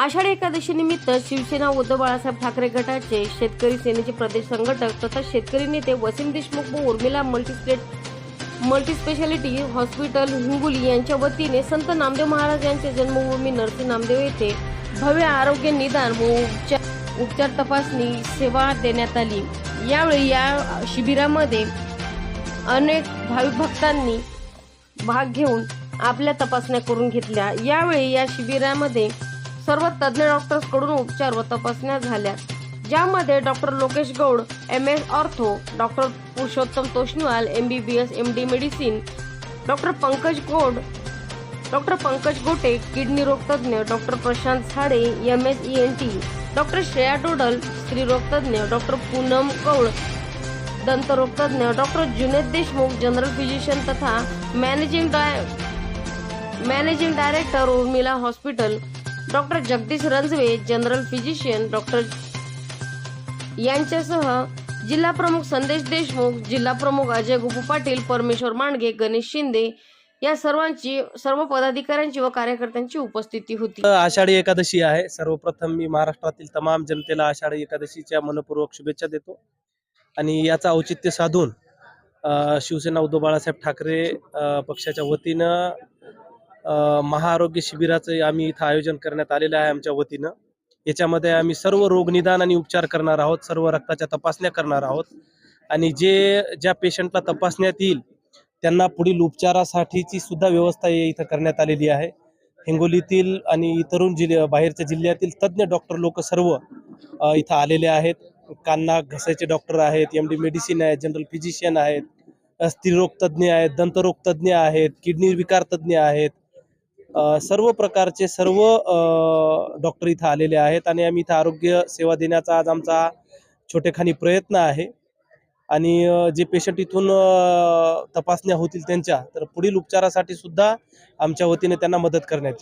आषाढी एकादशीनिमित्त शिवसेना उद्धव बाळासाहेब ठाकरे गटाचे शेतकरी सेनेचे प्रदेश संघटक तथा शेतकरी नेते वसीम देशमुख व उर्मिला मल्टीस्पेट मल्टीस्पेशालिटी हॉस्पिटल हिंगोली यांच्या वतीने संत नामदेव महाराज यांच्या जन्मभूमी नरसी नामदेव येथे भव्य आरोग्य निदान व उपचार उपचार तपासणी सेवा देण्यात आली. यावेळी या शिबिरामध्ये अनेक भाविक भक्तांनी भाग घेऊन आपल्या तपासण्या करून घेतल्या. यावेळी या शिबिरामध्ये सर्व तज्ज्ञ डॉक्टर्सकडून उपचार व तपासण्या झाल्या. ज्यामध्ये doctor Lokesh Gaud M S ortho doctor Purushottam Toshniwal M B B S M D medicine doctor Pankaj Gode doctor Pankaj Gote kidney रोग doctor Prashant Zade M S E N T doctor Shreya Dodal स्त्री रोगतज्ञ doctor Poonam Kaul दंतरोग तज्ञ doctor Junaid Deshmukh general physician तथा managing डाय managing director Urmila hospital doctor Jagdish Ranjave general physician doctor यांच्यासह जिल्हा प्रमुख संदेश देशमुख जिल्हा प्रमुख अजय गुपू पाटील परमेश्वर मांडगे गणेश शिंदे या सर्वांची सर्व पदाधिकाऱ्यांची व कार्यकर्त्यांची उपस्थिती होती. आषाढी एकादशी आहे. सर्वप्रथम मी महाराष्ट्रातील तमाम जनतेला आषाढी एकादशीच्या मनपूर्वक शुभेच्छा देतो. आणि याचा औचित्य साधून शिवसेना उद्धव बाळासाहेब ठाकरे पक्षाच्या वतीनं महाआरोग्य शिबिराचं आम्ही इथं आयोजन करण्यात आलेलं आहे आमच्या वतीनं. याच्यामध्ये आम्ही सर्व रोगनिदान आणि उपचार करणार आहोत सर्व रक्ताच्या तपासण्या करणार आहोत. आणि जे ज्या पेशंटला तपासण्यात येईल त्यांना पुढील उपचारासाठीची सुद्धा व्यवस्था इथं करण्यात आलेली आहे. हिंगोलीतील आणि इतरून जिल्ह्या बाहेरच्या जिल्ह्यातील तज्ज्ञ डॉक्टर लोक सर्व इथं आलेले आहेत. कांना घसायचे डॉक्टर आहेत एम डी मेडिसिन आहेत जनरल फिजिशियन आहेत अ, स्त्रीरोग तज्ज्ञ आहेत दंतरोग तज्ज्ञ आहेत किडनी विकार तज्ज्ञ आहेत सर्व प्रकारचे सर्व अ, डॉक्टर इथं आलेले आहेत आणि आम्ही इथं आरोग्य सेवा देण्याचा आज आमचा छोटेखानी प्रयत्न आहे. आणि जे पेशंट इथून तपासण्या होतील त्यांच्या तर पुढील उपचारासाठी सुद्धा आमच्या वतीने त्यांना मदत करण्यात येईल.